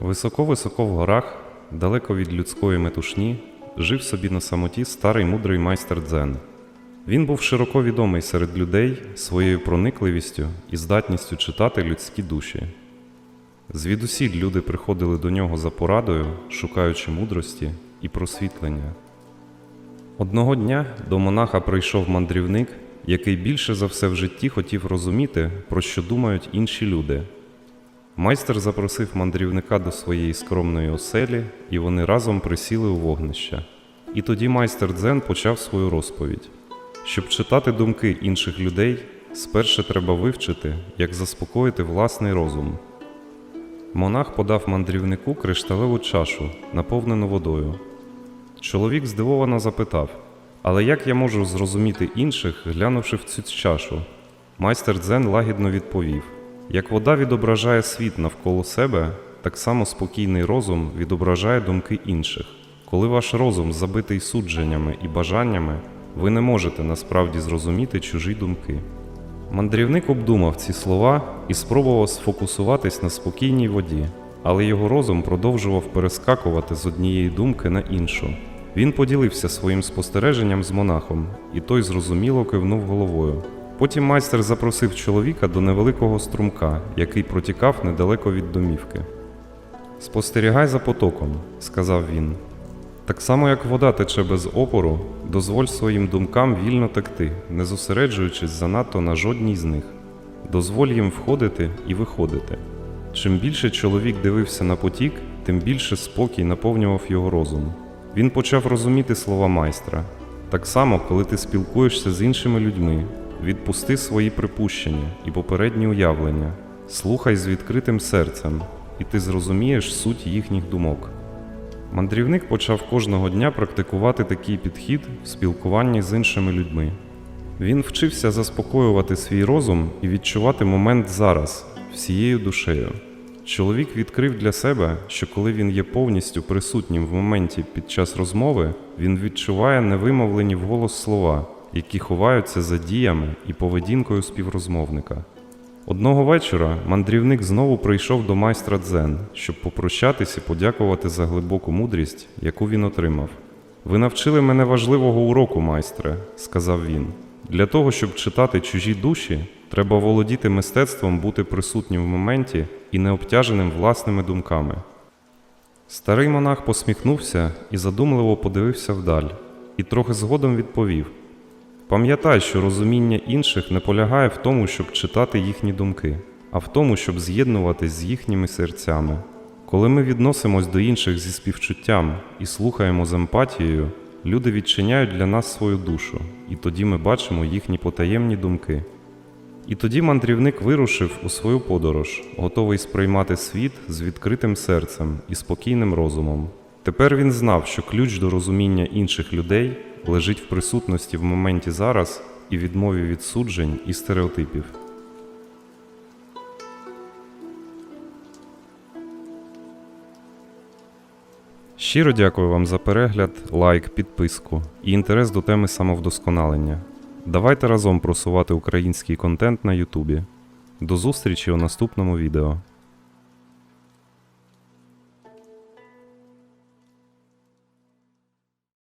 Високо-високо в горах, далеко від людської метушні, жив собі на самоті старий мудрий майстер дзен. Він був широко відомий серед людей своєю проникливістю і здатністю читати людські душі. Звідусіль люди приходили до нього за порадою, шукаючи мудрості і просвітлення. Одного дня до монаха прийшов мандрівник, який більше за все в житті хотів розуміти, про що думають інші люди. Майстер запросив мандрівника до своєї скромної оселі, і вони разом присіли у вогнище. І тоді майстер Дзен почав свою розповідь. Щоб читати думки інших людей, спершу треба вивчити, як заспокоїти власний розум. Монах подав мандрівнику кришталеву чашу, наповнену водою. Чоловік здивовано запитав: Але як я можу зрозуміти інших, глянувши в цю чашу? Майстер Дзен лагідно відповів: як вода відображає світ навколо себе, так само спокійний розум відображає думки інших. Коли ваш розум забитий судженнями і бажаннями, ви не можете насправді зрозуміти чужі думки. Мандрівник обдумав ці слова і спробував сфокусуватись на спокійній воді, але його розум продовжував перескакувати з однієї думки на іншу. Він поділився своїм спостереженням з монахом, і той зрозуміло кивнув головою. Потім майстер запросив чоловіка до невеликого струмка, який протікав недалеко від домівки. Спостерігай за потоком, сказав він. Так само, як вода тече без опору, дозволь своїм думкам вільно текти, не зосереджуючись занадто на жодній з них. Дозволь їм входити і виходити. Чим більше чоловік дивився на потік, тим більше спокій наповнював його розум. Він почав розуміти слова майстра. Так само, коли ти спілкуєшся з іншими людьми, відпусти свої припущення і попередні уявлення, слухай з відкритим серцем, і ти зрозумієш суть їхніх думок. Мандрівник почав кожного дня практикувати такий підхід в спілкуванні з іншими людьми. Він вчився заспокоювати свій розум і відчувати момент зараз, всією душею. Чоловік відкрив для себе, що коли він є повністю присутнім в моменті під час розмови, він відчуває невимовлені вголос слова, які ховаються за діями і поведінкою співрозмовника. Одного вечора мандрівник знову прийшов до майстра Дзен, щоб попрощатись і подякувати за глибоку мудрість, яку він отримав. Ви навчили мене важливого уроку, майстре, сказав він. Для того, щоб читати чужі душі, треба володіти мистецтвом бути присутнім в моменті і не обтяженим власними думками. Старий монах посміхнувся і задумливо подивився вдаль, і трохи згодом відповів: Пам'ятай, що розуміння інших не полягає в тому, щоб читати їхні думки, а в тому, щоб з'єднуватись з їхніми серцями. Коли ми відносимось до інших зі співчуттям і слухаємо з емпатією, люди відчиняють для нас свою душу, і тоді ми бачимо їхні потаємні думки. І тоді мандрівник вирушив у свою подорож, готовий сприймати світ з відкритим серцем і спокійним розумом. Тепер він знав, що ключ до розуміння інших людей лежить в присутності в моменті зараз і відмові від суджень і стереотипів. Щиро дякую вам за перегляд, лайк, підписку і інтерес до теми самовдосконалення. Давайте разом просувати український контент на Ютубі. До зустрічі у наступному відео.